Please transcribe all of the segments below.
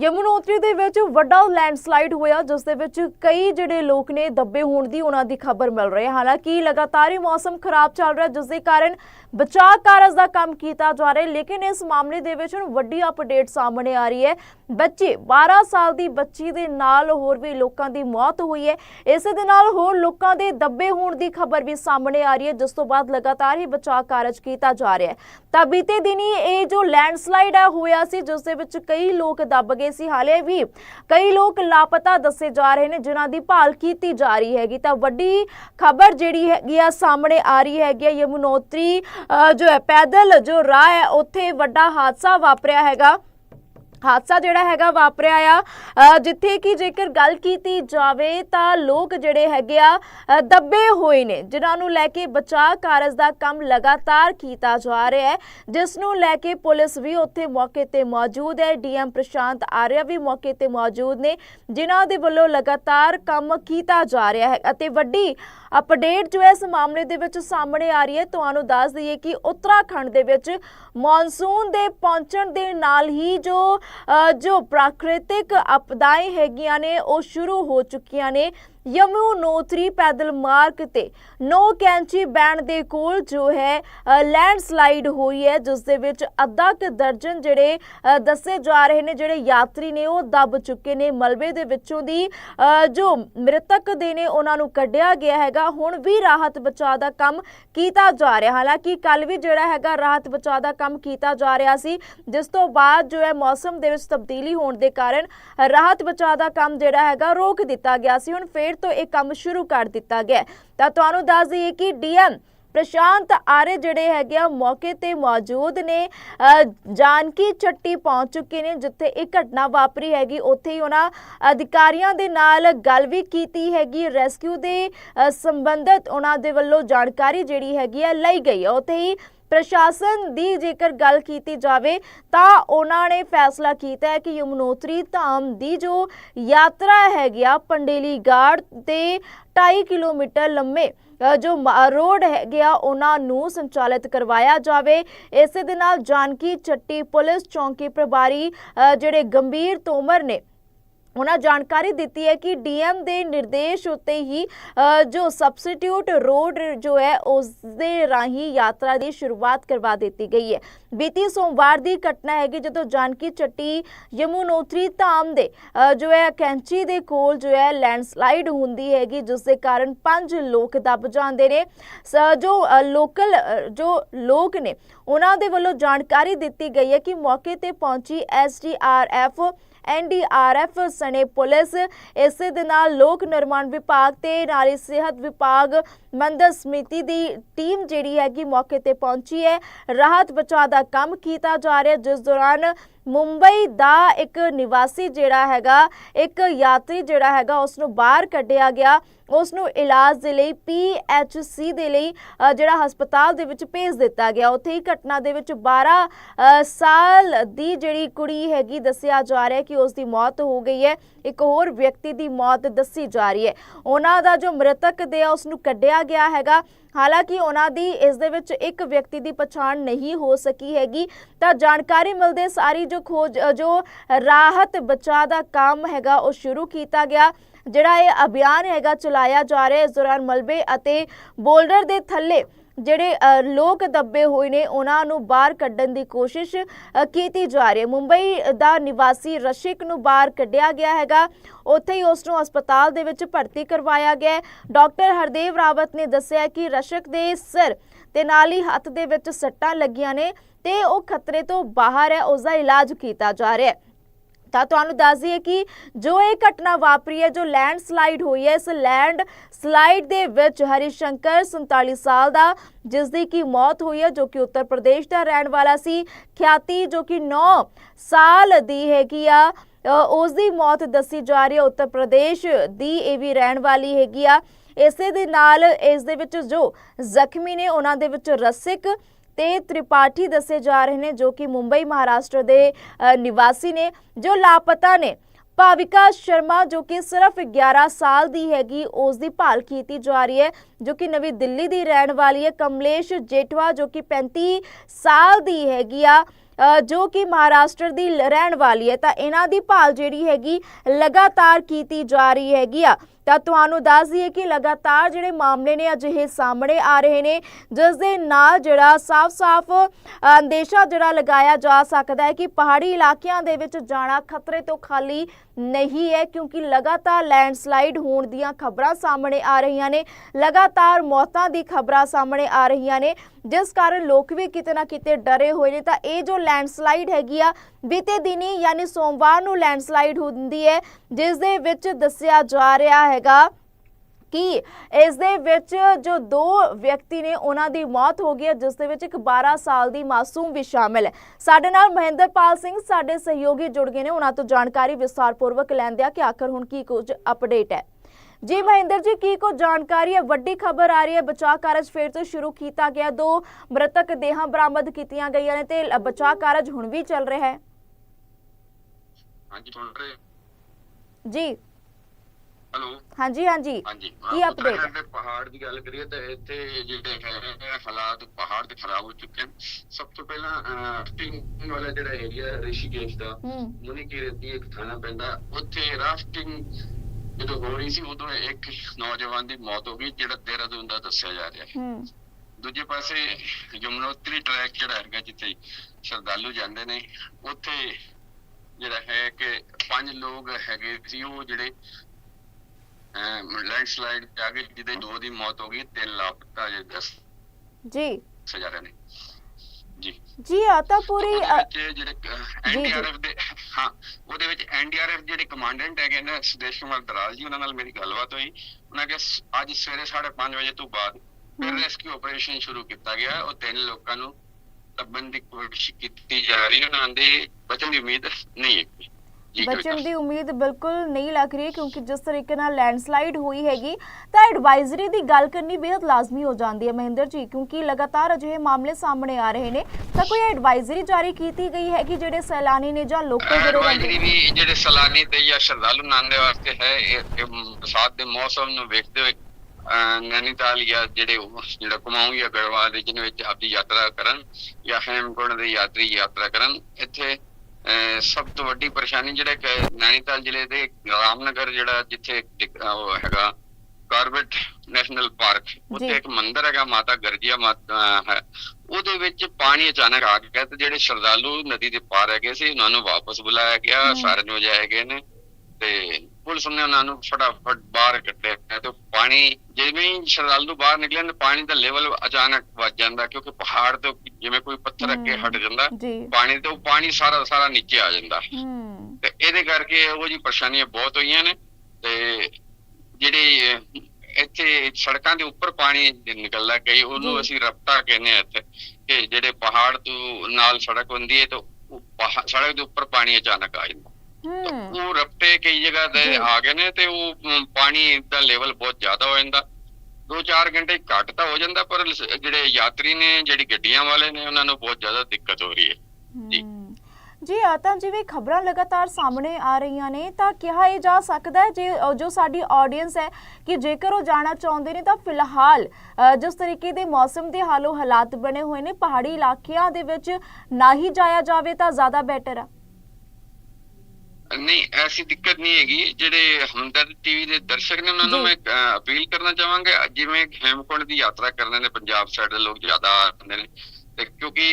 Yağmur oldu. Yamunotri ਦੇ ਵਿੱਚ ਵੱਡਾ ਲੈਂਡਸਲਾਈਡ ਹੋਇਆ, ਜਿਸ ਦੇ ਵਿੱਚ ਕਈ ਜਿਹੜੇ ਲੋਕ ਨੇ ਦੱਬੇ ਹੋਣ ਦੀ ਉਹਨਾਂ ਦੀ ਖਬਰ ਮਿਲ ਰਹੀ ਹੈ। ਹਾਲਾਂਕਿ ਲਗਾਤਾਰ ਹੀ ਮੌਸਮ ਖਰਾਬ ਚੱਲ ਰਿਹਾ, ਜਿਸ ਦੇ ਕਾਰਨ ਬਚਾਅ ਕਾਰਜ ਦਾ ਕੰਮ ਕੀਤਾ ਜਾ ਰਿਹਾ ਲੇਕਿਨ ਇਸ ਮਾਮਲੇ ਦੇ ਵਿੱਚ ਹੁਣ ਵੱਡੀ ਅਪਡੇਟ ਸਾਹਮਣੇ ਆ ਰਹੀ ਹੈ। ਬੱਚੇ 12 ਸਾਲ ਦੀ ਬੱਚੀ ਦੇ ਨਾਲ ਹੋਰ ਵੀ ਲੋਕਾਂ ਦੀ ਮੌਤ ਹੋਈ ਹੈ। ਇਸੇ ਦੇ ਨਾਲ ਹੋਰ ਲੋਕਾਂ ਦੇ ਦੱਬੇ ਹੋਣ ਦੀ ਖਬਰ ਵੀ ਸਾਹਮਣੇ ਆ ਰਹੀ ਹੈ, ਜਿਸ ਤੋਂ ਬਾਅਦ ਲਗਾਤਾਰ ਹੀ ਬਚਾਅ ਕਾਰਜ ਕੀਤਾ ਜਾ ਰਿਹਾ ਹੈ। ਤਾਂ ਬੀਤੇ ਦਿਨੀ ਇਹ ਜੋ ਲੈਂਡਸਲਾਈਡ ਹੈ ਹੋਇਆ ਸੀ, ਜਿਸ ਦੇ ਵਿੱਚ ਕਈ ਲੋਕ ਦੱਬ ਗਏ ਸੀ। ਹਾਲੇ ਵੀ ਕਈ ਲੋਕ ਲਾਪਤਾ ਦੱਸੇ ਜਾ ਰਹੇ ਨੇ ਜਿਨ੍ਹਾਂ ਦੀ ਭਾਲ ਕੀਤੀ ਜਾ ਰਹੀ ਹੈਗੀ। ਤਾਂ ਵੱਡੀ ਖਬਰ ਜਿਹੜੀ ਹੈਗੀ ਆ ਸਾਹਮਣੇ ਆ ਰਹੀ ਹੈਗੀ ਆ ਯਮੁਨੋਤਰੀ ਅ, ਜੋ ਹੈ ਪੈਦਲ ਜੋ ਰਾਹ ਹੈ ਉੱਥੇ ਵੱਡਾ ਹਾਦਸਾ ਵਾਪਰਿਆ ਹੈਗਾ। ਹਾਦਸਾ ਜਿਹੜਾ ਹੈਗਾ ਵਾਪਰਿਆ ਆ। ਜਿੱਥੇ ਕਿ ਜੇਕਰ ਗੱਲ ਕੀਤੀ ਜਾਵੇ ਤਾਂ ਲੋਕ ਜਿਹੜੇ ਹੈਗੇ ਆ ਦੱਬੇ ਹੋਏ ਨੇ, ਜਿਨ੍ਹਾਂ ਨੂੰ ਲੈ ਕੇ ਬਚਾਅ ਕਾਰਜ ਦਾ ਕੰਮ ਲਗਾਤਾਰ ਕੀਤਾ ਜਾ ਰਿਹਾ ਹੈ। ਜਿਸ ਨੂੰ ਲੈ ਕੇ ਪੁਲਿਸ ਵੀ ਉੱਥੇ ਮੌਕੇ ਤੇ ਮੌਜੂਦ ਹੈ। ਡੀਐਮ ਪ੍ਰਸ਼ਾਂਤ ਆਰਿਆ ਵੀ ਮੌਕੇ ਤੇ ਮੌਜੂਦ ਨੇ, ਜਿਨ੍ਹਾਂ ਦੇ ਵੱਲੋਂ ਲਗਾਤਾਰ ਕੰਮ ਕੀਤਾ ਜਾ ਰਿਹਾ ਹੈ ਅਤੇ ਵੱਡੀ ਅਪਡੇਟ ਜੋ ਹੈ ਇਸ ਮਾਮਲੇ ਦੇ ਵਿੱਚ ਸਾਹਮਣੇ ਆ ਰਹੀ ਹੈ ਤੁਹਾਨੂੰ ਦੱਸ ਦਈਏ ਕਿ ਉੱਤਰਾਖੰਡ ਦੇ ਵਿੱਚ ਮੌਨਸੂਨ ਦੇ ਪਹੁੰਚਣ ਦੇ ਨਾਲ ਹੀ ਜੋ ਅ, ਜੋ ਪ੍ਰਾਕ੍ਰਿਤਿਕ ਆਪਦਾਏ ਹੈਗੀਆਂ ਨੇ ਉਹ ਸ਼ੁਰੂ ਹੋ ਚੁੱਕੀਆਂ ਨੇ। ਯਮੁਨੋਤਰੀ ਪੈਦਲ ਮਾਰਗ ਤੇ ਨੋ ਕੈਂਚੀ ਬੈਂਡ ਦੇ ਕੋਲ ਜੋ ਹੈ ਲੈਂਡਸਲਾਈਡ ਹੋਈ ਹੈ, ਜਿਸ ਦੇ ਵਿੱਚ ਅੱਧਾ ਕੁ ਦਰਜਨ ਜਿਹੜੇ ਦੱਸੇ ਜਾ ਰਹੇ ਨੇ, ਜਿਹੜੇ ਯਾਤਰੀ ਨੇ, ਉਹ ਦੱਬ ਚੁੱਕੇ ਨੇ। ਮਲਬੇ ਦੇ ਵਿੱਚੋਂ ਦੀ ਜੋ ਮ੍ਰਿਤਕ ਦੇ ਨੇ, ਉਹਨਾਂ ਨੂੰ ਕੱਢਿਆ ਗਿਆ ਹੈਗਾ। ਹੁਣ ਵੀ ਰਾਹਤ ਬਚਾਅ ਦਾ ਕੰਮ ਕੀਤਾ ਜਾ ਰਿਹਾ। ਹਾਲਾਂਕਿ ਕੱਲ ਵੀ ਜਿਹੜਾ ਹੈਗਾ, ਰਾਹਤ ਬਚਾਅ ਦਾ ਕੰਮ ਕੀਤਾ ਜਾ ਰਿਹਾ ਸੀ, ਜਿਸ ਤੋਂ ਬਾਅਦ ਜੋ ਹੈ, ਮੌਸਮ ਦੇ ਵਿੱਚ ਤਬਦੀਲੀ ਹੋਣ ਦੇ ਕਾਰਨ ਰਾਹਤ ਬਚਾਅ ਦਾ ਕੰਮ ਜਿਹੜਾ ਹੈਗਾ, ਰੋਕ ਦਿੱਤਾ ਗਿਆ ਸੀ। ਹੁਣ ਫੇਰ ਤੋਂ ਇਹ ਕੰਮ ਸ਼ੁਰੂ ਕਰ ਦਿੱਤਾ ਗਿਆ ਤਾਂ ਤੁਹਾਨੂੰ ਦੱਸ ਦਈਏ ਕਿ ਡੀਐਮ ਪ੍ਰਸ਼ਾਂਤ ਆਰੇ ਜਿਹੜੇ ਹੈਗੇ ਆ, ਮੌਕੇ ਤੇ ਮੌਜੂਦ ਨੇ। ਜਾਨਕੀ ਚੱਟੀ ਪਹੁੰਚ ਚੁੱਕੇ ਨੇ, ਜਿੱਥੇ ਇਹ ਘਟਨਾ ਵਾਪਰੀ ਹੈਗੀ। ਉੱਥੇ ਹੀ ਉਹਨਾਂ ਅਧਿਕਾਰੀਆਂ ਦੇ ਨਾਲ ਗੱਲ ਵੀ ਕੀਤੀ ਹੈਗੀ। ਰੈਸਕਿਊ ਦੇ ਸੰਬੰਧਤ ਉਹਨਾਂ ਦੇ ਵੱਲੋਂ ਜਾਣਕਾਰੀ ਜਿਹੜੀ ਹੈਗੀ ਆ, ਲਈ ਗਈ ਹੈ। ਉੱਥੇ ਹੀ ਪ੍ਰਸ਼ਾਸਨ ਦੀ ਜੇਕਰ ਗੱਲ ਕੀਤੀ ਜਾਵੇ, ਤਾਂ ਉਹਨਾਂ ਨੇ ਫੈਸਲਾ ਕੀਤਾ ਹੈ ਕਿ ਯਮੁਨੋਤਰੀ ਧਾਮ ਦੀ ਜੋ ਯਾਤਰਾ ਹੈਗੀ ਆ, ਪੰਡੇਲੀ ਗਾੜ ਤੇ 2.5 ਕਿਲੋਮੀਟਰ ਲੰਮੇ ਜੋ ਮ- ਰੋਡ ਹੈਗੇ ਆ, ਉਹਨਾਂ ਨੂੰ ਸੰਚਾਲਿਤ ਕਰਵਾਇਆ ਜਾਵੇ। ਇਸੇ ਦੇ ਨਾਲ ਜਾਨਕੀ ਚੱਟੀ ਪੁਲਿਸ ਚੌਂਕੀ ਪ੍ਰਭਾਰੀ ਜਿਹੜੇ ਗੰਭੀਰ ਤੋਮਰ ਨੇ ਉਹਨਾਂ ਜਾਣਕਾਰੀ ਦਿੱਤੀ ਹੈ ਕਿ ਡੀਐਮ ਦੇ ਨਿਰਦੇਸ਼ ਉੱਤੇ ਹੀ ਜੋ ਸਬਸਟੀਟਿਊਟ ਰੋਡ ਜੋ ਹੈ ਉਸ ਦੇ ਰਾਹੀਂ ਯਾਤਰਾ ਦੀ ਸ਼ੁਰੂਆਤ ਕਰਵਾ ਦਿੱਤੀ ਗਈ ਹੈ। ਬੀਤੀ ਸੋਮਵਾਰ ਦੀ ਘਟਨਾ ਹੈਗੀ, ਜਦੋਂ ਜਾਨਕੀ ਚੱਟੀ ਯਮੁਨੋਤਰੀ ਧਾਮ ਦੇ ਜੋ ਹੈ, ਕੈਂਚੀ ਦੇ ਕੋਲ ਜੋ ਹੈ, ਲੈਂਡਸਲਾਈਡ ਹੁੰਦੀ ਹੈਗੀ, ਜਿਸ ਦੇ ਕਾਰਨ ਪੰਜ ਲੋਕ ਦੱਬ ਜਾਂਦੇ ਨੇ। ਸ- ਜੋ ਲੋਕਲ ਜੋ ਲੋਕ ਨੇ, ਉਹਨਾਂ ਦੇ ਵੱਲੋਂ ਜਾਣਕਾਰੀ ਦਿੱਤੀ ਗਈ ਹੈ ਕਿ ਮੌਕੇ ਤੇ ਪਹੁੰਚੀ ਐਸਡੀਆਰਐਫ ਐਨਡੀਆਰਐਫ ਸਣੇ ਪੁਲਿਸ ਇਸੇ ਦੇ ਨਾਲ ਲੋਕ ਨਿਰਮਾਣ ਵਿਭਾਗ ਤੇ ਨਾਰੀ ਸਿਹਤ ਵਿਭਾਗ ਮੰਦਰ ਸਮਿਤੀ ਦੀ ਟੀਮ ਜਿਹੜੀ ਹੈਗੀ ਮੌਕੇ ਤੇ ਪਹੁੰਚੀ ਹੈ। ਰਾਹਤ ਬਚਾਅ ਦਾ ਕੰਮ ਕੀਤਾ ਜਾ ਰਿਹਾ ਜਿਸ ਦੌਰਾਨ ਮੁੰਬਈ ਦਾ ਇੱਕ ਨਿਵਾਸੀ ਜਿਹੜਾ ਹੈਗਾ, ਇੱਕ ਯਾਤਰੀ ਜਿਹੜਾ ਹੈਗਾ ਉਸ ਨੂੰ ਬਾਹਰ ਕੱਢਿਆ ਗਿਆ। ਉਸ ਨੂੰ ਇਲਾਜ ਦੇ ਲਈ ਪੀਐਚਸੀ ਦੇ ਲਈ ਜਿਹੜਾ ਹਸਪਤਾਲ ਦੇ ਵਿੱਚ ਭੇਜ ਦਿੱਤਾ ਗਿਆ। ਉੱਥੇ ਹੀ ਘਟਨਾ ਦੇ ਵਿੱਚ 12 ਸਾਲ ਦੀ ਜਿਹੜੀ ਕੁੜੀ ਹੈਗੀ, ਦੱਸਿਆ ਜਾ ਰਿਹਾ ਕਿ ਉਸ ਦੀ ਮੌਤ ਹੋ ਗਈ ਹੈ। ਇੱਕ ਹੋਰ ਵਿਅਕਤੀ ਦੀ ਮੌਤ ਦੱਸੀ ਜਾ ਰਹੀ ਹੈ। ਉਹਨਾਂ ਦਾ ਜੋ ਮ੍ਰਿਤਕ ਦੇ ਆ ਉਸ ਨੂੰ ਕੱਢਿਆ ਗਿਆ ਹੈਗਾ। ਹਾਲਾਂਕਿ ਉਹਨਾਂ ਦੀ ਇਸ ਦੇ ਵਿੱਚ ਇੱਕ ਵਿਅਕਤੀ ਦੀ ਪਛਾਣ ਨਹੀਂ ਹੋ ਸਕੀ ਹੈਗੀ। ਤਾਂ ਜਾਣਕਾਰੀ ਮਿਲਦੇ ਸਾਰੀ ਜੋ ਖੋਜ, ਜੋ ਰਾਹਤ ਬਚਾਅ ਦਾ ਕੰਮ ਹੈਗਾ, ਉਹ ਸ਼ੁਰੂ ਕੀਤਾ ਗਿਆ। ਜਿਹੜਾ ਇਹ ਅਭਿਆਨ ਹੈਗਾ, ਚਲਾਇਆ ਜਾ ਰਿਹਾ ਇਸ ਦੌਰਾਨ ਮਲਬੇ ਅਤੇ ਬੋਲਡਰ ਦੇ ਥੱਲੇ ਜਿਹੜੇ ਲੋਕ ਦੱਬੇ ਹੋਏ ਨੇ, ਉਹਨਾਂ ਨੂੰ ਬਾਹਰ ਕੱਢਣ ਦੀ ਕੋਸ਼ਿਸ਼ ਕੀਤੀ ਜਾ ਰਹੀ ਹੈ। ਮੁੰਬਈ ਦਾ ਨਿਵਾਸੀ ਰਸ਼ਿਕ ਨੂੰ ਬਾਹਰ ਕੱਢਿਆ ਗਿਆ ਹੈਗਾ। ਉੱਥੇ ਹੀ ਉਸ ਨੂੰ ਹਸਪਤਾਲ ਦੇ ਵਿੱਚ ਭਰਤੀ ਕਰਵਾਇਆ ਗਿਆ ਡਾਕਟਰ ਹਰਦੇਵ ਰਾਵਤ ਨੇ ਦੱਸਿਆ ਕਿ ਰਸ਼ਕ ਦੇ ਸਿਰ ਤੇ ਨਾਲ ਹੀ ਹੱਥ ਦੇ ਵਿੱਚ ਸੱਟਾਂ ਲੱਗੀਆਂ ਨੇ ਤੇ ਉਹ ਖਤਰੇ ਤੋਂ ਬਾਹਰ ਹੈ ਉਸ ਦਾ ਇਲਾਜ ਕੀਤਾ ਜਾ ਰਿਹਾ ਹੈ। ਤਾਂ ਤੁਹਾਨੂੰ ਦੱਸ ਦਈਏ ਕਿ ਜੋ ਇਹ ਘਟਨਾ ਵਾਪਰੀ ਹੈ ਜੋ ਲੈਂਡ ਸਲਾਈਡ ਹੋਈ ਹੈ ਇਸ ਲੈਂਡ ਸਲਾਈਡ ਦੇ ਵਿੱਚ ਹਰੀ ਸ਼ੰਕਰ 47 ਸਾਲ ਦਾ ਜਿਸ ਦੀ ਕੀ ਮੌਤ ਹੋਈ ਹੈ ਜੋ ਕਿ ਉੱਤਰ ਪ੍ਰਦੇਸ਼ ਦਾ ਰਹਿਣ ਵਾਲਾ ਸੀ। ਖਿਆਤੀ ਜੋ ਕਿ 9 ਸਾਲ ਦੀ ਹੈਗੀ ਆ ਅ, ਉਸ ਦੀ ਮੌਤ ਦੱਸੀ ਜਾ ਰਹੀ ਹੈ ਉੱਤਰ ਪ੍ਰਦੇਸ਼ ਦੀ ਇਹ ਵੀ ਰਹਿਣ ਵਾਲੀ ਹੈਗੀ ਆ। ਇਸੇ ਦੇ ਨਾਲ ਇਸ ਦੇ ਵਿੱਚ ਜੋ ਜ਼ਖਮੀ ਨੇ ਉਹਨਾਂ ਦੇ ਵਿੱਚ ਰਸਿਕ ਤੇ ਤ੍ਰਿਪਾਠੀ ਦੱਸੇ ਜਾ ਰਹੇ ਨੇ ਜੋ ਕਿ ਮੁੰਬਈ ਮਹਾਰਾਸ਼ਟਰ ਦੇ ਨਿਵਾਸੀ ਨੇ, ਜੋ ਲਾਪਤਾ ਨੇ। ਭਾਵਿਕਾ ਸ਼ਰਮਾ, ਜੋ ਕਿ ਸਿਰਫ 11 ਸਾਲ ਦੀ ਹੈਗੀ ਉਸ ਦੀ ਭਾਲ ਕੀਤੀ ਜਾ ਰਹੀ ਹੈ, ਜੋ ਕਿ ਨਵੀਂ ਦਿੱਲੀ ਦੀ ਰਹਿਣ ਵਾਲੀ ਹੈ। ਕਮਲੇਸ਼ ਜੇਠਵਾ, ਜੋ ਕਿ 35 ਸਾਲ ਦੀ ਹੈਗੀ ਆ ਜੋ ਕਿ ਮਹਾਰਾਸ਼ਟਰ ਦੀ ਰਹਿਣ ਵਾਲੀ ਹੈ। ਤਾਂ ਇਹਨਾਂ ਦੀ ਭਾਲ ਜਿਹੜੀ ਹੈਗੀ, ਲਗਾਤਾਰ ਕੀਤੀ ਜਾ ਰਹੀ ਹੈਗੀ ਆ। ਤਾਂ ਤੁਹਾਨੂੰ ਦੱਸ ਦਈਏ ਕਿ ਲਗਾਤਾਰ ਜਿਹੜੇ ਮਾਮਲੇ ਨੇ ਅਜਿਹੇ ਸਾਹਮਣੇ ਆ ਰਹੇ ਨੇ, ਜਿਸ ਦੇ ਨਾਲ ਜਿਹੜਾ ਸਾਫ਼-ਸਾਫ਼ ਅੰਦੇਸ਼ਾ ਜਿਹੜਾ ਲਗਾਇਆ ਜਾ ਸਕਦਾ ਹੈ ਕਿ ਪਹਾੜੀ ਇਲਾਕਿਆਂ ਦੇ ਵਿੱਚ ਜਾਣਾ ਖਤਰੇ ਤੋਂ ਖਾਲੀ ਨਹੀਂ ਹੈ, ਕਿਉਂਕਿ ਲਗਾਤਾਰ ਲੈਂਡਸਲਾਈਡ ਹੋਣ ਦੀਆਂ ਖਬਰਾਂ ਸਾਹਮਣੇ ਆ ਰਹੀਆਂ ਨੇ, ਲਗਾਤਾਰ ਮੌਤਾਂ ਦੀ ਖਬਰਾਂ ਸਾਹਮਣੇ ਆ ਰਹੀਆਂ ਨੇ, ਜਿਸ ਕਾਰਨ ਲੋਕ ਵੀ ਕਿਤੇ ਨਾ ਕਿਤੇ ਡਰੇ ਹੋਏ ਨੇ। ਤਾਂ ਇਹ ਜੋ ਲੈਂਡਸਲਾਈਡ ਹੈਗੀ ਆ, ਬੀਤੇ ਦਿਨੀ ਯਾਨੀ ਸੋਮਵਾਰ ਨੂੰ ਲੈਂਡਸਲਾਈਡ ਹੁੰਦੀ ਹੈ, ਜਿਸ ਦੇ ਵਿੱਚ ਦੱਸਿਆ ਜਾ ਰਿਹਾ ਹੈਗਾ ਕਿ ਇਸ ਦੇ ਵਿੱਚ ਜੋ ਦੋ ਵਿਅਕਤੀ ਨੇ ਉਹਨਾਂ ਦੀ ਮੌਤ ਹੋ ਗਈ ਹੈ ਜਿਸ ਦੇ ਵਿੱਚ ਇੱਕ 12 ਸਾਲ ਦੀ ਮਾਸੂਮ ਵੀ ਸ਼ਾਮਿਲ ਹੈ। ਸਾਡੇ ਨਾਲ ਮਹਿੰਦਰਪਾਲ ਸਿੰਘ ਸਾਡੇ ਸਹਿਯੋਗੀ ਜੁੜ ਗਏ ਨੇ ਉਹਨਾਂ ਤੋਂ ਜਾਣਕਾਰੀ ਵਿਸਥਾਰਪੂਰਵਕ ਲੈਂਦੇ ਆ ਕਿ ਆਖਰ ਹੁਣ ਕੀ ਕੁਝ ਅਪਡੇਟ ਹੈ। ਜੀ ਮਹਿੰਦਰ ਜੀ ਕੀ ਕੋ ਜਾਣਕਾਰੀ ਹੈ? ਵੱਡੀ ਖਬਰ ਆ ਰਹੀ ਹੈ ਬਚਾਅ ਕਾਰਜ ਫੇਰ ਤੋਂ ਸ਼ੁਰੂ ਕੀਤਾ ਗਿਆ। ਦੋ ਮ੍ਰਿਤਕ ਦੇਹਾਂ ਬਰਾਮਦ ਕੀਤੀਆਂ ਗਈਆਂ ਨੇ ਤੇ ਬਚਾਅ ਕਾਰਜ ਹੁਣ ਵੀ ਚੱਲ ਰਿਹਾ ਹੈ। ਹਾਂਜੀ ਰਹੇ ਜੀ। ਹੈਲੋ। ਹਾਂਜੀ ਹਾਂਜੀ। ਹਾਂਜੀ। ਕੀ update? ਹੈ? ਉੱਤਰਾਖੰਡ ਦੇ ਪਹਾੜ ਦੀ ਗੱਲ ਕਰੀਏ ਤਾਂ ਇੱਥੇ ਜਿਹੜੇ ਹੈ ਹਾਲਾਤ ਪਹਾੜ ਦੇ ਖਰਾਬ ਹੋ ਚੁੱਕੇ ਹਨ। ਸਭ ਤੋਂ ਪਹਿਲਾਂ ਰਾਫਟਿੰਗ ਵਾਲਾ ਜਿਹੜਾ ਏਰੀਆ ਰਿਸ਼ੀਕੇਸ਼ ਦਾ ਹੂੰ। ਮੁਨੀਕੀਰਤ ਦੀ ਇੱਕ ਥਾਣਾ ਪੈਂਦਾ। ਉੱਥੇ ਰਾਫਟਿੰਗ ਜਦੋਂ ਹੋ ਰਹੀ ਸੀ ਉਦੋਂ ਇੱਕ ਨੌਜਵਾਨ ਦੀ ਮੌਤ ਹੋ ਗਈ ਜਿਹੜਾ ਦੇਹਰਾਦੂਨ ਦਾ ਦੱਸਿਆ ਜਾ ਰਿਹਾ ਹੈ। ਹੂੰ। ਦੂਜੇ ਪਾਸੇ ਯਮਨੋਤਰੀ ਟਰੈਕ ਜਿਹੜਾ ਹੈਗਾ ਜਿੱਥੇ ਸ਼ਰਧਾਲੂ ਜਾਂਦੇ ਨੇ ਉੱਥੇ ਜਿਹੜਾ ਹੈ ਕਿ ਪੰਜ ਲੋਕ ਹੈਗੇ ਸੀ ਉਹ ਜਿਹੜੇ ਲੈਂਡਸਲਾਈਡ ਆ ਗਏ ਜਿਹਦੇ ਦੋ ਦੀ ਮੌਤ ਹੋ ਗਈ ਤਿੰਨ ਲਾਪਤਾ ਜੇ ਦੱਸ ਜੀ। ਜਾ ਰਹੇ ਨੇ। ਜੀ। ਜੀ ਆ ਤਾਂ ਪੂਰੀ ਜਿਹੜੇ। ਐਨਡੀਆਰਐਫ ਦੇ ਹਾਂ ਉਹਦੇ ਵਿੱਚ ਐਨਡੀਆਰਐਫ ਜਿਹੜੇ ਕਮਾਂਡੈਂਟ ਹੈਗੇ ਨੇ ਸੁਦੇਸ਼ ਕੁਮਾਰ ਦਰਾਜ ਜੀ ਉਹਨਾਂ ਨਾਲ ਮੇਰੀ ਗੱਲਬਾਤ ਹੋਈ। ਉਹਨਾਂ ਕਿ ਅੱਜ ਸਵੇਰੇ 5:30 ਵਜੇ ਤੋਂ ਬਾਅਦ ਫਿਰ। ਰੈਸਕਿਊ ਆਪਰੇਸ਼ਨ ਸ਼ੁਰੂ ਕੀਤਾ ਗਿਆ। ਉਹ ਤਿੰਨ ਲੋਕਾਂ ਨੂੰ ਲੱਭਣ ਦੀ ਕੋਸ਼ਿਸ਼ ਕੀਤੀ ਜਾ ਰਹੀ ਹੈ। ਉਹਨਾਂ ਦੇ ਬਚਣ ਦੀ ਉਮੀਦ ਨਹੀਂ ਹੈ ਜੀ ਬਚਣ ਦੀ ਉਮੀਦ ਬਿਲਕੁਲ ਨਹੀਂ ਲੱਗ ਰਹੀ ਹੈ ਕਿਉਂਕਿ ਜਿਸ ਤਰੀਕੇ ਨਾਲ ਲੈਂਡਸਲਾਈਡ ਹੋਈ ਹੈਗੀ ਤਾਂ ਐਡਵਾਈਜ਼ਰੀ ਦੀ ਗੱਲ ਕਰਨੀ ਬੇहद ਲਾਜ਼ਮੀ ਹੋ ਜਾਂਦੀ ਹੈ ਮਹਿੰਦਰ ਜੀ ਕਿਉਂਕਿ ਲਗਾਤਾਰ ਅਜਿਹੇ ਮਾਮਲੇ ਸਾਹਮਣੇ ਆ ਰਹੇ ਨੇ ਤਾਂ ਕੋਈ ਐਡਵਾਈਜ਼ਰੀ ਜਾਰੀ ਕੀਤੀ ਗਈ ਹੈ ਕਿ ਜਿਹੜੇ ਸੈਲਾਨੀ ਨੇ ਜਾਂ ਲੋਕਲ ਜਿਹੜੇ ਐਡਵਾਈਜ਼ਰੀ ਰਹਿੰਦੇ ਵੀ ਜਿਹੜੇ ਸੈਲਾਨੀ ਤੇ ਜਾਂ ਸ਼ਰਧਾਲੂ ਨਾਨ ਦੇ ਵਾਸਤੇ ਹੈ ਇਹ ਇਹ ਬਰਸਾਤ ਦੇ ਮੌਸਮ ਨੂੰ ਵੇਖਦੇ ਹੋਏ ਅਹ ਨੈਨੀਤਾਲ ਜਾਂ ਜਿਹੜੇ ਉਹ ਜਿਹੜਾ ਕੁਮਾਊਂ ਜਾਂ ਗੜਵਾਲ region ਵਿੱਚ ਆਪਦੀ ਯਾਤਰਾ ਕਰਨ ਜਾਂ ਹੈਮਕੁੰਡ ਦੀ ਯਾਤਰੀ ਯਾਤਰਾ ਕਰਨ ਇੱਥੇ ਅਹ ਸਭ ਤੋਂ ਵੱਡੀ ਪਰੇਸ਼ਾਨੀ ਜਿਹੜਾ ਕਿ ਨੈਨੀਤਾਲ ਜ਼ਿਲ੍ਹੇ ਦੇ ਰਾਮਨਗਰ ਜਿਹੜਾ ਜਿੱਥੇ ਉਹ ਹੈਗਾ ਕਾਰਬੇਟ ਨੈਸ਼ਨਲ ਪਾਰਕ ਉੱਥੇ। ਇੱਕ ਮੰਦਿਰ ਹੈਗਾ ਮਾਤਾ ਗਰਜੀਆ ਮਾਤਾ ਹੈ ਉਹਦੇ ਵਿੱਚ ਪਾਣੀ ਅਚਾਨਕ ਆ ਗਿਆ ਤੇ ਜਿਹੜੇ ਸ਼ਰਧਾਲੂ ਨਦੀ ਦੇ ਪਾਰ ਹੈਗੇ ਸੀ ਉਹਨਾਂ ਨੂੰ ਵਾਪਸ ਬੁਲਾਇਆ ਗਿਆ ਹਮ। ਸਾਰੇ ਨੂੰ ਵਜਾਏ ਗਏ ਨੇ ਤੇ ਪੁਲਿਸ ਨੇ ਉਹਨਾਂ ਨੂੰ ਫਟਾਫਟ ਬਾਹਰ ਕੱਢਿਆ ਤੇ ਪਾਣੀ ਜਿਵੇਂ ਹੀ ਸ਼ਰਧਾਲੂ ਬਾਹਰ ਨਿਕਲੇ ਨੇ ਪਾਣੀ ਦਾ ਲੈਵਲ ਅਚਾਨਕ ਵੱਧ ਜਾਂਦਾ ਕਿਉਂਕਿ ਪਹਾੜ ਤੋਂ ਜਿਵੇਂ ਕੋਈ ਪੱਥਰ ਅੱਗੇ। ਹਟ ਜਾਂਦਾ ਪਾਣੀ ਤੋਂ ਪਾਣੀ ਸਾਰਾ ਸਾਰਾ ਨੀਚੇ ਆ ਜਾਂਦਾ ਤੇ ਇਹਦੇ ਕਰਕੇ ਇਹੋ ਜੀ ਪਰੇਸ਼ਾਨੀਆਂ ਬਹੁਤ ਹੋਈਆਂ ਨੇ ਤੇ ਜਿਹੜੀ ਇੱਥੇ ਸੜਕਾਂ ਦੇ ਉੱਪਰ ਪਾਣੀ ਨਿਕਲਦਾ ਕਈ ਉਹਨੂੰ। ਅਸੀਂ ਰਪਟਾ ਕਹਿੰਦੇ ਆ ਇੱਥੇ ਕਿ ਜਿਹੜੇ ਪਹਾੜ ਤੋਂ ਨਾਲ ਸੜਕ ਹੁੰਦੀ ਹੈ ਤਾਂ ਉਹ ਸੜਕ ਦੇ ਉੱਪਰ ਪਾਣੀ ਅਚਾਨਕ ਆ ਜਾਂਦਾ ਹੂੰ। ਉਹ ਰਪਟੇ ਕਈ ਜਗ੍ਹਾ ਤੇ। ਆ ਗਏ ਨੇ ਤੇ ਉਹ ਪਾਣੀ ਦਾ ਲੈਵਲ ਬਹੁਤ ਜ਼ਿਆਦਾ ਹੋ ਜਾਂਦਾ। 2-4 ਘੰਟੇ ਘੱਟ ਤਾਂ ਹੋ ਜਾਂਦਾ ਪਰ ਜਿਹੜੇ ਯਾਤਰੀ ਨੇ ਜਿਹੜੀ ਗੱਡੀਆਂ ਵਾਲੇ ਨੇ ਉਹਨਾਂ ਨੂੰ ਬਹੁਤ ਜ਼ਿਆਦਾ ਦਿੱਕਤ ਹੋ ਰਹੀ ਹੈ। ਜੀ। ਜੀ ਆ ਤਾਂ ਜਿਵੇਂ ਖਬਰਾਂ ਲਗਾਤਾਰ ਸਾਹਮਣੇ ਆ ਰਹੀਆਂ ਨੇ ਤਾਂ ਕਿਹਾ ਇਹ ਜਾ ਸਕਦਾ ਹੈ ਜੇ ਜੋ ਸਾਡੀ ਆਡੀਅנס ਹੈ ਕਿ ਜੇਕਰ ਉਹ ਜਾਣਾ ਚਾਹੁੰਦੇ ਨੇ ਤਾਂ ਫਿਲਹਾਲ ਜਿਸ ਤਰੀਕੇ ਦੇ ਮੌਸਮ ਦੇ ਹਾਲੋ ਹਾਲਾਤ ਬਣੇ ਹੋਏ ਨੇ ਪਹਾੜੀ ਇਲਾਕਿਆਂ ਦੇ ਵਿੱਚ ਨਾ ਹੀ ਜਾਇਆ ਜਾਵੇ ਤਾਂ ਜ਼ਿਆਦਾ ਬੈਟਰ ਆ। ਨਹੀਂ ਐਸੀ ਦਿੱਕਤ ਨਹੀਂ ਹੈਗੀ ਜਿਹੜੇ ਹਮਦਰਦ ਟੀਵੀ ਦੇ ਦਰਸ਼ਕ ਨੇ ਉਹਨਾਂ ਨੂੰ। ਮੈਂ ਅਪੀਲ ਕਰਨਾ ਚਾਹਾਂਗਾ ਜਿਵੇਂ ਹੈਮਕੁੰਡ ਦੀ ਯਾਤਰਾ ਕਰਨੇ ਨੇ ਪੰਜਾਬ ਸਾਈਡ ਦੇ ਲੋਕ ਜ਼ਿਆਦਾ ਆਉਂਦੇ ਨੇ ਤੇ ਕਿਉਂਕਿ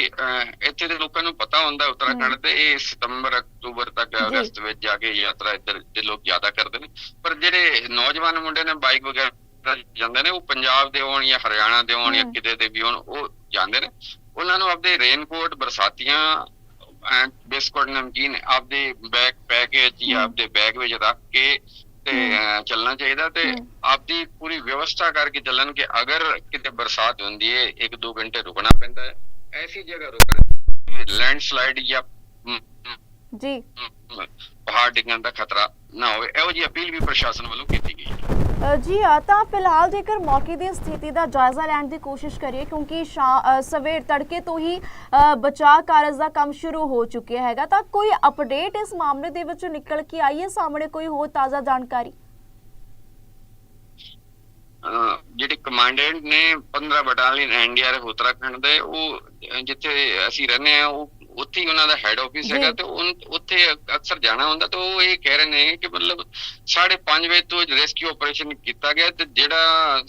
ਇੱਥੇ ਦੇ ਲੋਕਾਂ ਨੂੰ ਪਤਾ ਹੁੰਦਾ ਉੱਤਰਾਖੰਡ। ਤੇ ਇਹ ਸਤੰਬਰ ਅਕਤੂਬਰ ਤੱਕ। ਅਗਸਤ ਵਿੱਚ ਜਾ ਕੇ ਯਾਤਰਾ ਇੱਧਰ ਦੇ ਲੋਕ ਜ਼ਿਆਦਾ ਕਰਦੇ ਨੇ ਪਰ ਜਿਹੜੇ ਨੌਜਵਾਨ ਮੁੰਡੇ ਨੇ ਬਾਈਕ ਵਗੈਰਾ ਜਾਂਦੇ ਨੇ ਉਹ ਪੰਜਾਬ ਦੇ ਹੋਣ ਜਾਂ ਹਰਿਆਣਾ ਦੇ ਹੋਣ ਜਾਂ। ਕਿਤੇ ਦੇ ਵੀ ਹੋਣ ਉਹ ਜਾਂਦੇ ਨੇ ਉਹਨਾਂ ਨੂੰ ਆਪਦੇ ਰੇਨਕੋਟ ਬਰਸਾਤੀਆਂ ਬਿਸਕੁਟ ਨਮਕੀਨ ਆਪਦੇ ਬੈਗ ਪੈਕੇਜ ਜਾਂ। ਆਪਦੇ ਬੈਗ ਵਿੱਚ ਰੱਖ ਕੇ ਤੇ ਚੱਲਣਾ ਚਾਹੀਦਾ ਤੇ। ਆਪਦੀ ਪੂਰੀ ਵਿਵਸਥਾ ਕਰਕੇ ਚੱਲਣ ਕਿ ਅਗਰ ਕਿਤੇ ਬਰਸਾਤ ਹੁੰਦੀ ਹੈ ਇੱਕ ਦੋ ਘੰਟੇ ਰੁਕਣਾ ਪੈਂਦਾ ਹੈ ਐਸੀ ਜਗ੍ਹਾ ਰੁਕਣ ਲੈਂਡਸਲਾਈਡ ਜਾਂ ਜੀ। ਪਹਾੜ ਡਿੱਗਣ ਦਾ ਖਤਰਾ ਨਾ ਹੋਵੇ। ਇਹੋ ਜੀ ਅਪੀਲ ਵੀ ਪ੍ਰਸ਼ਾਸਨ ਵੱਲੋਂ ਕੀਤੀ ਗਈ ਹੈ। ਜੀ ਆ ਤਾਂ ਫਿਲਹਾਲ ਜੇਕਰ ਮੌਕੇ ਦੀ ਸਥਿਤੀ ਦਾ ਜਾਇਜ਼ਾ ਲੈਣ ਦੀ ਕੋਸ਼ਿਸ਼ ਕਰੀਏ, ਕਿਉਂਕਿ ਸਵੇਰ ਤੜਕੇ ਤੋਂ ਹੀ ਬਚਾਅ ਕਾਰਜ ਦਾ ਕੰਮ ਸ਼ੁਰੂ ਹੋ ਚੁੱਕਿਆ ਹੈਗਾ, ਤਾਂ ਕੋਈ ਅਪਡੇਟ ਇਸ ਮਾਮਲੇ ਦੇ ਵਿੱਚ ਨਿਕਲ ਕੇ ਆਈ ਹੈ? ਸਾਹਮਣੇ ਕੋਈ ਹੋਰ ਤਾਜ਼ਾ ਜਾਣਕਾਰੀ? ਅਹ ਜਿਹੜੀ ਕਮਾਂਡੈਂਟ ਨੇ 15 ਬਟਾਲੀਅਨ ਐਨਡੀਆਰਐਫ ਉੱਤਰਾਖੰਡ ਦੇ, ਉਹ, ਜਿੱਥੇ ਅਸੀਂ ਰਹਿੰਦੇ ਆ ਉਹ ਉੱਥੇ ਹੀ ਉਹਨਾਂ ਦਾ ਹੈੱਡ ਆਫਿਸ ਹੈਗਾ ਤੇ ਉੱਥੇ ਅਕਸਰ ਜਾਣਾ ਹੁੰਦਾ ਤੇ ਉਹ ਇਹ ਕਹਿ ਰਹੇ ਨੇ ਕਿ ਮਤਲਬ 5:30 ਵਜੇ ਤੋਂ ਰੈਸਕਿਊ ਆਪਰੇਸ਼ਨ ਕੀਤਾ ਗਿਆ ਤੇ ਜਿਹੜਾ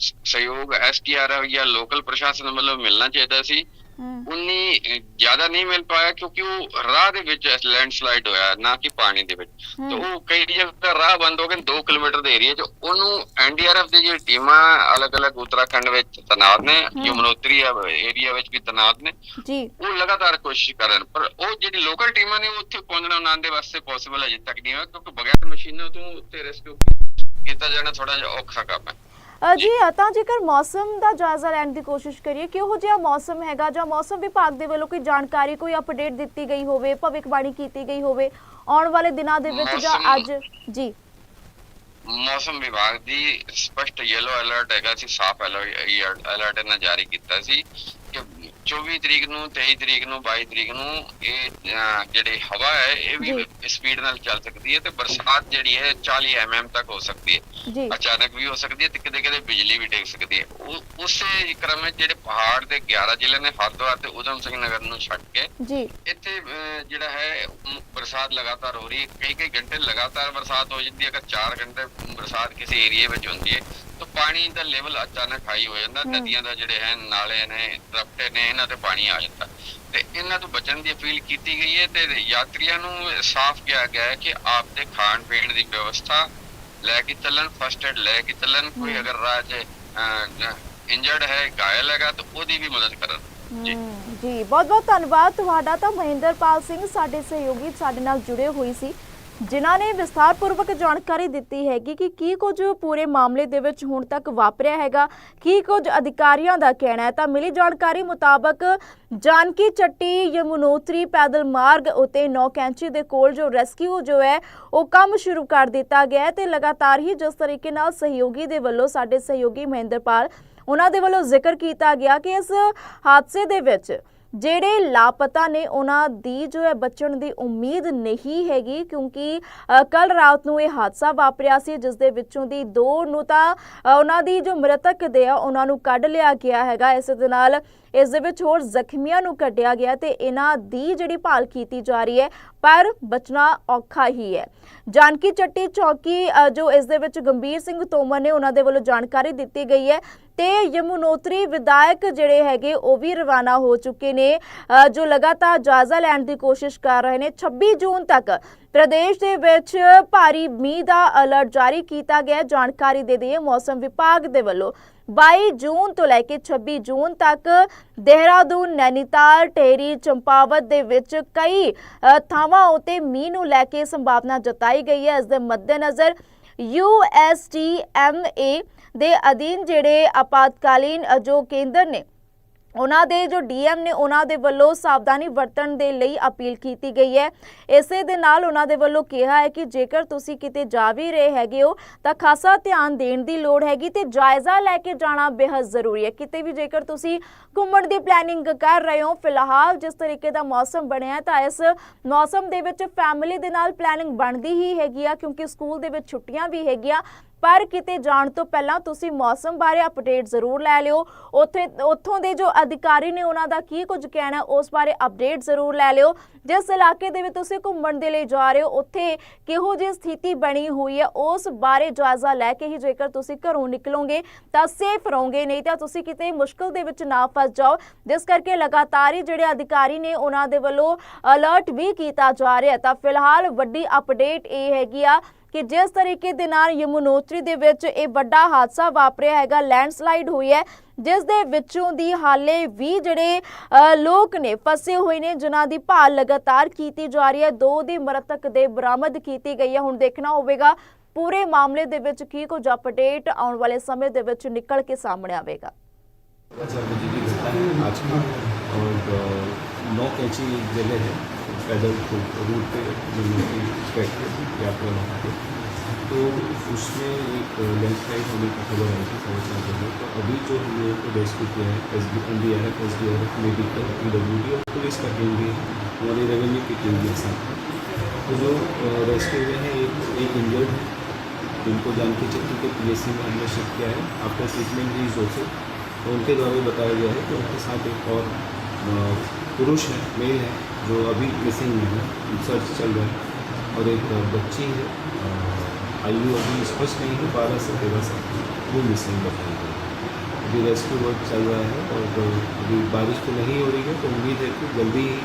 ਸ- ਸਹਿਯੋਗ ਐਸਟੀਆਰਐਫ ਜਾਂ ਲੋਕਲ ਪ੍ਰਸ਼ਾਸਨ ਵੱਲੋਂ ਮਿਲਣਾ ਚਾਹੀਦਾ ਸੀ। ਉਨੀ ਜ਼ਿਆਦਾ ਨਹੀਂ ਮਿਲ ਪਾਇਆ ਕਿਉਂਕਿ ਉਹ ਰਾਹ ਦੇ ਵਿੱਚ ਲੈਂਡਸਲਾਈਡ ਹੋਇਆ ਨਾ ਕਿ ਪਾਣੀ ਦੇ ਵਿੱਚ। ਤੇ ਉਹ ਕਈ ਜਗ੍ਹਾ ਰਾਹ ਬੰਦ ਹੋ ਗਏ 2 ਕਿਲੋਮੀਟਰ ਦੇ ਏਰੀਆ 'ਚ ਉਹਨੂੰ ਐਨਡੀਆਰਐਫ ਦੀ ਜਿਹੜੀ ਟੀਮਾਂ ਅਲੱਗ-ਅਲੱਗ ਉੱਤਰਾਖੰਡ ਵਿੱਚ ਤੈਨਾਤ ਨੇ। ਯਮਨੋਤਰੀ ਏਰੀਆ ਵਿੱਚ ਵੀ ਤੈਨਾਤ ਨੇ। ਜੀ। ਉਹ ਲਗਾਤਾਰ ਕੋਸ਼ਿਸ਼ ਕਰ ਰਹੇ ਨੇ ਪਰ ਉਹ ਜਿਹੜੀ ਲੋਕਲ ਟੀਮਾਂ ਨੇ ਉੱਥੇ ਪਹੁੰਚਣਾ ਉਹਨਾਂ ਦੇ ਵਾਸਤੇ ਪੋਸੀਬਲ ਅਜੇ ਤੱਕ ਨਹੀਂ ਹੋਇਆ ਕਿਉਂਕਿ ਬਗੈਰ ਮਸ਼ੀਨਾਂ ਤੋਂ ਉੱਤੇ ਰੈਸਕਿਊ ਕੀਤਾ ਜਾਣਾ ਥੋੜਾ ਜਿਹਾ ਔਖਾ ਕੰਮ ਹੈ। ਜੀ ਤਾਂ ਜੇਕਰ ਮੌਸਮ ਦਾ ਜਾਇਜ਼ਾ ਲੈਣ ਦੀ ਕੋਸ਼ਿਸ਼ ਕਰੀਏ ਕਿਹੋ ਜਿਹਾ ਮੌਸਮ ਹੈਗਾ ਜਾਂ ਮੌਸਮ ਵਿਭਾਗ ਦੇ ਵੱਲੋਂ ਕੋਈ ਜਾਣਕਾਰੀ ਕੋਈ ਅਪਡੇਟ ਦਿੱਤੀ ਗਈ ਹੋਵੇ ਭਵਿੱਖਬਾਣੀ ਕੀਤੀ ਗਈ ਹੋਵੇ ਆਉਣ ਵਾਲੇ ਦਿਨਾਂ ਦੇ ਵਿੱਚ ਜਾਂ ਅੱਜ? ਜੀ। ਮੌਸਮ ਵਿਭਾਗ ਦੀ ਸਪਸ਼ਟ ਯੈਲੋ ਅਲਰਟ ਹੈਗਾ ਸੀ ਸਾਫ਼ ਅਲਰਟ ਇਹਨਾਂ ਜਾਰੀ ਕੀਤਾ ਸੀ ਕਿ 24 ਤਰੀਕ ਨੂੰ 23 ਤਰੀਕ ਨੂੰ 22 ਤਰੀਕ ਨੂੰ ਇਹ ਜਿਹੜੀ ਹਵਾ ਹੈ ਇਹ ਵੀ ਸਪੀਡ ਨਾਲ ਚੱਲ ਸਕਦੀ ਹੈ ਤੇ ਬਰਸਾਤ ਜਿਹੜੀ ਹੈ 40 ਐਮਐਮ ਤੱਕ ਹੋ ਸਕਦੀ ਹੈ। ਅਚਾਨਕ ਵੀ ਹੋ ਸਕਦੀ ਹੈ ਤੇ ਕਿਤੇ ਕਿਤੇ ਬਿਜਲੀ ਵੀ ਡਿੱਗ ਸਕਦੀ ਹੈ। ਉਸੇ ਕ੍ਰਮ ਵਿੱਚ ਜਿਹੜੇ ਪਹਾੜ ਦੇ 11 ਜ਼ਿਲ੍ਹੇ ਨੇ ਹਰਿਦੁਆਰ ਤੇ ਉਧਮ ਸਿੰਘ ਨਗਰ ਨੂੰ ਛੱਡ ਕੇ ਇੱਥੇ ਜਿਹੜਾ ਹੈ ਬਰਸਾਤ ਲਗਾਤਾਰ ਹੋ ਰਹੀ ਹੈ। ਕਈ ਕਈ ਘੰਟੇ ਲਗਾਤਾਰ ਬਰਸਾਤ ਹੋ ਜਾਂਦੀ ਹੈ। ਅਗਰ 4 ਘੰਟੇ ਬਰਸਾਤ ਕਿਸੇ ਏਰੀਆ ਵਿੱਚ ਹੁੰਦੀ ਹੈ ਤਾਂ ਪਾਣੀ ਦਾ ਲੈਵਲ ਅਚਾਨਕ ਹਾਈ ਹੋ ਜਾਂਦਾ। ਨਦੀਆਂ ਦਾ ਜਿਹੜੇ ਹੈ ਨਾਲੇ ਨੇ ਰਪਟੇ ਨੇ ਇਹਨਾਂ ਤੇ ਪਾਣੀ ਆ ਜਾਂਦਾ। ਤੇ ਇਹਨਾਂ ਤੋਂ ਬਚਣ ਦੀ ਅਪੀਲ ਕੀਤੀ ਗਈ ਹੈ ਤੇ ਯਾਤਰੀਆਂ ਨੂੰ ਸਾਫ਼ ਕਿਹਾ ਗਿਆ ਹੈ ਕਿ ਆਪਦੇ ਖਾਣ ਪੀਣ ਦੀ ਵਿਵਸਥਾ ਲੈ ਕੇ ਚੱਲਣ ਫਸਟ ਏਡ ਲੈ ਕੇ ਚੱਲਣ। ਕੋਈ। ਅਗਰ ਰਾਹ 'ਚ ਇੰਜਰਡ ਹੈ ਘਾਇਲ ਹੈਗਾ ਤਾਂ ਉਹਦੀ ਵੀ ਮਦਦ ਕਰਨ। ਜੀ। ਬਹੁਤ ਬਹੁਤ ਧੰਨਵਾਦ। ਤੁਹਾਡਾ ਤਾਂ ਮਹਿੰਦਰਪਾਲ ਸਿੰਘ ਸਾਡੇ ਸਹਿਯੋਗੀ ਸਾਡੇ ਨਾਲ ਜੁੜੇ ਹੋਏ ਸੀ। ਜਿਨ੍ਹਾਂ ਨੇ ਵਿਸਥਾਰਪੂਰਵਕ ਜਾਣਕਾਰੀ ਦਿੱਤੀ ਹੈਗੀ ਕਿ ਕੀ ਕੁਝ ਪੂਰੇ ਮਾਮਲੇ ਦੇ ਵਿੱਚ ਹੁਣ ਤੱਕ ਵਾਪਰਿਆ ਹੈਗਾ, ਕੀ ਕੁਝ ਅਧਿਕਾਰੀਆਂ ਦਾ ਕਹਿਣਾ ਹੈ, ਤਾਂ ਮਿਲੀ ਜਾਣਕਾਰੀ ਮੁਤਾਬਕ ਜਾਨਕੀ ਚੱਟੀ, ਯਮੁਨੋਤਰੀ, ਪੈਦਲ ਮਾਰਗ ਉਤੇ ਨੌ ਕੈਂਚੀ ਦੇ ਕੋਲ ਜੋ ਰੈਸਕਿਊ ਜੋ ਹੈ, ਉਹ ਕੰਮ ਸ਼ੁਰੂ ਕਰ ਦਿੱਤਾ ਗਿਆ ਹੈ ਤੇ ਲਗਾਤਾਰ ਹੀ ਜਿਸ ਤਰੀਕੇ ਨਾਲ ਸਹਿਯੋਗੀ ਦੇ ਵੱਲੋਂ ਸਾਡੇ ਸਹਿਯੋਗੀ ਮਹਿੰਦਰਪਾਲ, ਉਹਨਾਂ ਦੇ ਵੱਲੋਂ ਜ਼ਿਕਰ ਕੀਤਾ ਗਿਆ ਕਿ ਇਸ ਹਾਦਸੇ ਦੇ ਵਿੱਚ ਜਿਹੜੇ ਲਾਪਤਾ ਨੇ ਉਹਨਾਂ ਦੀ ਜੋ ਹੈ ਬਚਣ ਦੀ ਉਮੀਦ ਨਹੀਂ ਹੈਗੀ, ਕਿਉਂਕਿ ਕੱਲ ਰਾਤ ਨੂੰ ਇਹ ਹਾਦਸਾ ਵਾਪਰਿਆ ਸੀ, ਜਿਸ ਦੇ ਵਿੱਚੋਂ ਦੀ ਦੋ ਨੂੰ ਤਾਂ ਉਹਨਾਂ ਦੀ ਜੋ ਮ੍ਰਿਤਕ ਦੇ ਆ, ਉਹਨਾਂ ਨੂੰ ਕੱਢ ਲਿਆ ਗਿਆ ਹੈਗਾ। ਇਸ ਦੇ ਨਾਲ ਇਸ ਦੇ ਵਿੱਚ ਹੋਰ ਜ਼ਖਮੀਆਂ ਨੂੰ ਕੱਢਿਆ ਗਿਆ ਤੇ ਇਹਨਾਂ ਦੀ ਜਿਹੜੀ ਭਾਲ ਕੀਤੀ ਜਾ ਰਹੀ ਹੈ ਪਰ ਬਚਣਾ ਔਖਾ ਹੀ ਹੈ। ਜਾਨਕੀ ਚੱਟੀ ਚੌਕੀ ਜੋ ਇਸ ਦੇ ਵਿੱਚ ਗੰਭੀਰ ਸਿੰਘ ਤੋਮਰ ਨੇ ਉਹਨਾਂ ਦੇ ਵੱਲੋਂ ਜਾਣਕਾਰੀ ਦਿੱਤੀ ਗਈ ਹੈ ਤੇ ਯਮੁਨੋਤਰੀ ਵਿਧਾਇਕ ਜਿਹੜੇ ਹੈਗੇ ਉਹ ਵੀ ਰਵਾਨਾ ਹੋ ਚੁੱਕੇ ਨੇ। ਅ, ਜੋ ਲਗਾਤਾਰ ਜਾਇਜ਼ਾ ਲੈਣ ਦੀ ਕੋਸ਼ਿਸ਼ ਕਰ ਰਹੇ ਨੇ 26 ਜੂਨ ਤੱਕ ਪ੍ਰਦੇਸ਼ ਦੇ ਵਿੱਚ ਭਾਰੀ ਮੀਂਹ ਦਾ ਅਲਰਟ ਜਾਰੀ ਕੀਤਾ ਗਿਆ ਜਾਣਕਾਰੀ ਦੇ ਦਈਏ, ਮੌਸਮ ਵਿਭਾਗ ਦੇ ਵੱਲੋਂ 22 ਜੂਨ ਤੋਂ ਲੈ ਕੇ 26 ਜੂਨ ਤੱਕ ਦੇਹਰਾਦੂਨ, ਨੈਨੀਤਾਲ, ਟੇਰੀ, ਚੰਪਾਵਤ ਦੇ ਵਿੱਚ ਕਈ ਥਾਵਾਂ ਉਤੇ ਮੀਂਹ ਨੂੰ ਲੈ ਕੇ ਸੰਭਾਵਨਾ ਜਤਾਈ ਗਈ ਹੈ। ਇਸ ਦੇ ਮੱਦੇਨਜ਼ਰ USTMA ਦੇ ਅਧੀਨ ਜਿਹੜੇ ਆਪਾਤਕਾਲੀਨ ਜੋ ਕੇਂਦਰ ਨੇ ਉਹਨਾਂ ਦੇ ਜੋ ਡੀਐਮ ਨੇ ਉਹਨਾਂ ਦੇ ਵੱਲੋਂ ਸਾਵਧਾਨੀ ਵਰਤਣ ਦੇ ਲਈ ਅਪੀਲ ਕੀਤੀ ਗਈ ਹੈ। ਇਸੇ ਦੇ ਨਾਲ ਉਹਨਾਂ ਦੇ ਵੱਲੋਂ ਕਿਹਾ ਹੈ ਕਿ ਜੇਕਰ ਤੁਸੀਂ ਕਿਤੇ ਜਾ ਵੀ ਰਹੇ ਹੈਗੇ ਹੋ, ਤਾਂ ਖਾਸਾ ਧਿਆਨ ਦੇਣ ਦੀ ਲੋੜ ਹੈਗੀ ਤੇ ਜਾਇਜ਼ਾ ਲੈ ਕੇ ਜਾਣਾ ਬੇहद ਜ਼ਰੂਰੀ ਹੈ। ਕਿਤੇ ਵੀ ਜੇਕਰ ਤੁਸੀਂ ਘੁੰਮਣ ਦੀ ਪਲੈਨਿੰਗ ਕਰ ਰਹੇ ਹੋ, ਫਿਲਹਾਲ ਜਿਸ ਤਰੀਕੇ ਦਾ ਮੌਸਮ ਬਣਿਆ ਹੈ, ਤਾਂ ਇਸ ਮੌਸਮ ਦੇ ਵਿੱਚ ਫੈਮਿਲੀ ਦੇ ਨਾਲ ਪਲੈਨਿੰਗ ਬਣਦੀ ਹੀ ਹੈਗੀ ਆ, ਕਿਉਂਕਿ ਸਕੂਲ ਦੇ ਵਿੱਚ ਛੁੱਟੀਆਂ ਵੀ ਹੈਗੀਆਂ। ਪਰ ਕਿਤੇ ਜਾਣ ਤੋਂ ਪਹਿਲਾਂ ਤੁਸੀਂ ਮੌਸਮ ਬਾਰੇ ਅਪਡੇਟ ਜ਼ਰੂਰ ਲੈ ਲਿਓ। ਉੱਥੇ, ਉੱਥੋਂ ਦੇ ਜੋ ਅਧਿਕਾਰੀ ਨੇ ਉਹਨਾਂ ਦਾ ਕੀ ਕੁਝ ਕਹਿਣਾ, ਉਸ ਬਾਰੇ ਅਪਡੇਟ ਜ਼ਰੂਰ ਲੈ ਲਿਓ। ਜਿਸ ਇਲਾਕੇ ਦੇ ਵਿੱਚ ਤੁਸੀਂ ਘੁੰਮਣ ਦੇ ਲਈ ਜਾ ਰਹੇ ਹੋ, ਉੱਥੇ ਕਿਹੋ ਜਿਹੀ ਸਥਿਤੀ ਬਣੀ ਹੋਈ ਹੈ, ਉਸ ਬਾਰੇ ਜਾਇਜ਼ਾ ਲੈ ਕੇ ਹੀ ਜੇਕਰ ਤੁਸੀਂ ਘਰੋਂ ਨਿਕਲੋਗੇ ਤਾਂ ਸੇਫ ਰਹੋਗੇ, ਨਹੀਂ ਤਾਂ ਤੁਸੀਂ ਕਿਤੇ ਮੁਸ਼ਕਲ ਦੇ ਵਿੱਚ ਨਾ ਫਸ ਜਾਓ। ਜਿਸ ਕਰਕੇ ਲਗਾਤਾਰ ਹੀ ਜਿਹੜੇ ਅਧਿਕਾਰੀ ਨੇ ਉਹਨਾਂ ਦੇ ਵੱਲੋਂ ਅਲਰਟ ਵੀ ਕੀਤਾ ਜਾ ਰਿਹਾ ਤਾਂ ਫਿਲਹਾਲ ਵੱਡੀ ਅਪਡੇਟ ਇਹ ਹੈਗੀ ਆ ਕਿ ਜਿਸ ਤਰੀਕੇ ਦੇ ਨਾਲ ਯਮੁਨੋਤਰੀ ਦੇ ਵਿੱਚ ਇਹ ਵੱਡਾ ਹਾਦਸਾ ਵਾਪਰਿਆ ਹੈਗਾ ਲੈਂਡਸਲਾਈਡ ਹੋਈ ਹੈ ਜਿਸ ਦੇ ਵਿੱਚੋਂ ਦੀ ਹਾਲੇ ਵੀ ਜਿਹੜੇ ਅ, ਲੋਕ ਨੇ ਫਸੇ ਹੋਏ ਨੇ ਜਿਨ੍ਹਾਂ ਦੀ ਭਾਲ ਲਗਾਤਾਰ ਕੀਤੀ ਜਾ ਰਹੀ ਹੈ ਦੋ ਦੀ ਮ੍ਰਿਤਕ ਦੇ ਬਰਾਮਦ ਕੀਤੀ ਗਈ ਹੈ ਹੁਣ ਦੇਖਣਾ ਹੋਵੇਗਾ ਪੂਰੇ ਮਾਮਲੇ ਦੇ ਵਿੱਚ ਕੀ ਕੁਝ ਅਪਡੇਟ ਆਉਣ ਵਾਲੇ ਸਮੇਂ ਦੇ ਵਿੱਚ ਨਿਕਲ ਕੇ सामने आवेगा चार बजे की घटना है आज की और अ, नौ कैंची जगह है पैदल रूट पे की स्ट्रेट पे यात्रा वहाँ पे। तो उसमें एक लैंडस्लाइड होने की खबर आई थी साढ़े चार बजे तो अभी जो हम लोगों को रेस्क्यू किया है S D N D R F S D R F medical P W D और पुलिस का टीम भी है, हमारी रेवेन्यू की टीम भी है साथ तो जो रेस्क्यू हुए हैं, एक एक इंजर्ड है, जिनको जानकी चक्की के पी एस सी में हमने शिफ्ट किया है आफ्टर ट्रीटमेंट ही ऑल्सो तो उनके द्वारा बताया गया है कि उनके साथ एक और पुरुष है मेल है, जो अभी मिसिंग में है सर्च चल रहा है। और एक बच्ची है आयु अभी स्पष्ट नहीं है, बारह से तेरह साल वो मिसिंग बताई गई अभी रेस्क्यू वर्क चल रहा है और अभी बारिश तो नहीं हो रही है तो उम्मीद है कि जल्दी ही